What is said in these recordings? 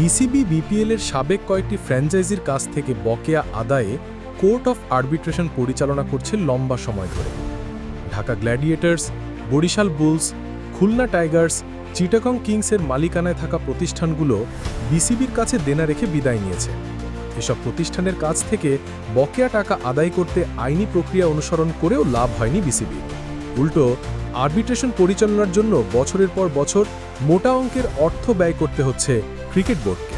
BCB বিপিএলের সাবেক কয়েকটি ফ্র্যাঞ্চাইজির কাছ থেকে বকেয়া আদায়ে কোর্ট অফ আর্বিট্রেশন পরিচালনা করছে লম্বা সময় ধরে। Dhaka Gladiators, Barishal Bulls, Khulna Tigers, Chittagong কিংসের মালিকানায় থাকা প্রতিষ্ঠানগুলো বিসিবির কাছে দেনা রেখে বিদায় নিয়েছে। এসব প্রতিষ্ঠানের কাছ থেকে বকেয়া টাকা আদায় করতে আইনি প্রক্রিয়া অনুসরণ করেও লাভ হয়নি বিসিবি। উল্টো, আর্বিট্রেশন পরিচালনার জন্য বছরের পর বছর মোটা অঙ্কের অর্থ ব্যয় করতে হচ্ছে ক্রিকেট বোর্ডকে।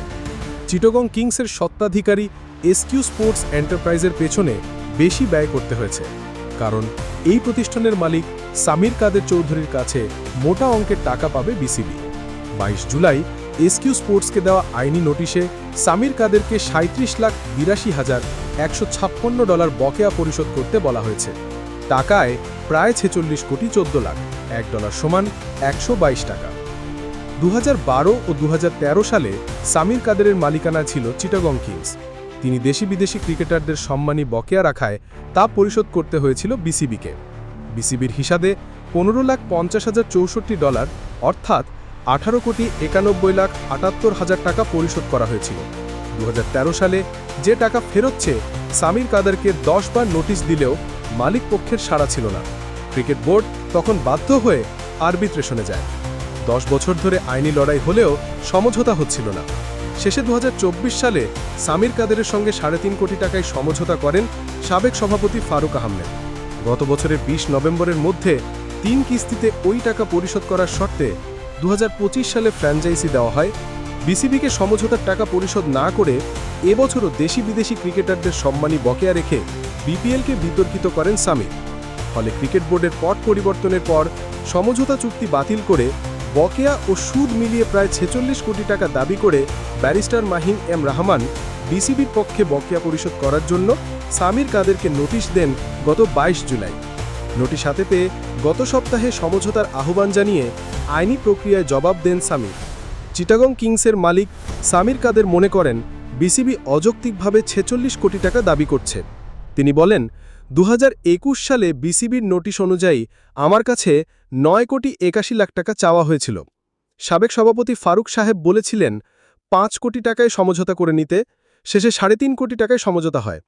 চিটগং কিংসের সত্ত্বাধিকারী এসকিউ স্পোর্টস এন্টারপ্রাইজের পেছনে বেশি ব্যয় করতে হয়েছে। কারণ এই প্রতিষ্ঠানের মালিক সামির কাদের চৌধুরীর কাছে মোটা অঙ্কের টাকা পাবে বিসিবি। বাইশ জুলাই এসকিউ স্পোর্টসকে দেওয়া আইনি নোটিশে সামির কাদেরকে সাঁত্রিশ লাখ বিরাশি হাজার একশো ছাপ্পান্ন ডলার বকেয়া পরিশোধ করতে বলা হয়েছে। টাকায় প্রায় ছেচল্লিশ কোটি চোদ্দ লাখ, এক ডলার সমান একশো বাইশ টাকা। দু হাজার বারো ও দু হাজার তেরো সালে সামির কাদেরের মালিকানা ছিল চিটাগং কিংস। তিনি দেশি বিদেশি ক্রিকেটারদের সম্মানী বকেয়া রাখায় তা পরিশোধ করতে হয়েছিল বিসিবিকে। বিসিবির হিসাবে পনেরো লাখ পঞ্চাশ হাজার চৌষট্টি ডলার, অর্থাৎ আঠারো কোটি একানব্বই লাখ আটাত্তর হাজার টাকা পরিশোধ করা হয়েছিল। দু হাজার তেরো সালে যে টাকা ফেরোচ্ছে সামির কাদেরকে দশ বার নোটিশ দিলেও মালিক পক্ষের সাড়া ছিল না। ক্রিকেট বোর্ড তখন বাধ্য হয়ে আরবিট্রেশনে যায়। দশ বছর ধরে আইনি লড়াই হলেও সমঝোতা হচ্ছিল না। শেষে দু হাজার চব্বিশ সালে সামির কাদেরের সঙ্গে সাড়ে তিন কোটি টাকায় সমঝোতা করেন সাবেক সভাপতি ফারুক আহমেদ। গত বছরের ২০ নভেম্বরের মধ্যে তিন কিস্তিতে ওই টাকা পরিশোধ করার শর্তে দু হাজার পঁচিশ সালে ফ্র্যাঞ্চাইজি দেওয়া হয়। বিসিবিকে সমঝোতার টাকা পরিশোধ না করে এবছরও দেশি বিদেশি ক্রিকেটারদের সম্মানী বকেয়া রেখে বিপিএলকে বিতর্কিত করেন সামির। ফলে ক্রিকেট বোর্ডের পট পরিবর্তনের পর সমঝোতা চুক্তি বাতিল করে বকেয়া ও সুদ মিলিয়ে প্রায় ছেচল্লিশ কোটি টাকা দাবি করে ব্যারিস্টার মাহিন এম রহমান বিসিবির পক্ষে বকেয়া পরিশোধ করার জন্য সামির কাদেরকে নোটিশ দেন গত ২২ জুলাই। নোটিশ হাতে পেয়ে গত সপ্তাহে সমঝোতার আহ্বান জানিয়ে আইনি প্রক্রিয়ায় জবাব দেন সামির। চিটাগং কিংসের মালিক সামির কাদের মনে করেন, বিসিবি অযৌক্তিকভাবে ছেচল্লিশ কোটি টাকা দাবি করছে। তিনি বলেন দু হাজার একুশ সালে বিসিবির নোটিশ অনুযায়ী আমার কাছে নয় কোটি একাশি লাখ টাকা চাওয়া হয়েছিল। সাবেক সভাপতি ফারুক সাহেব বলেছিলেন, পাঁচ কোটি টাকায় সমঝোতা করে নিতে, শেষে সাড়ে তিন কোটি টাকায় সমঝোতা হয়।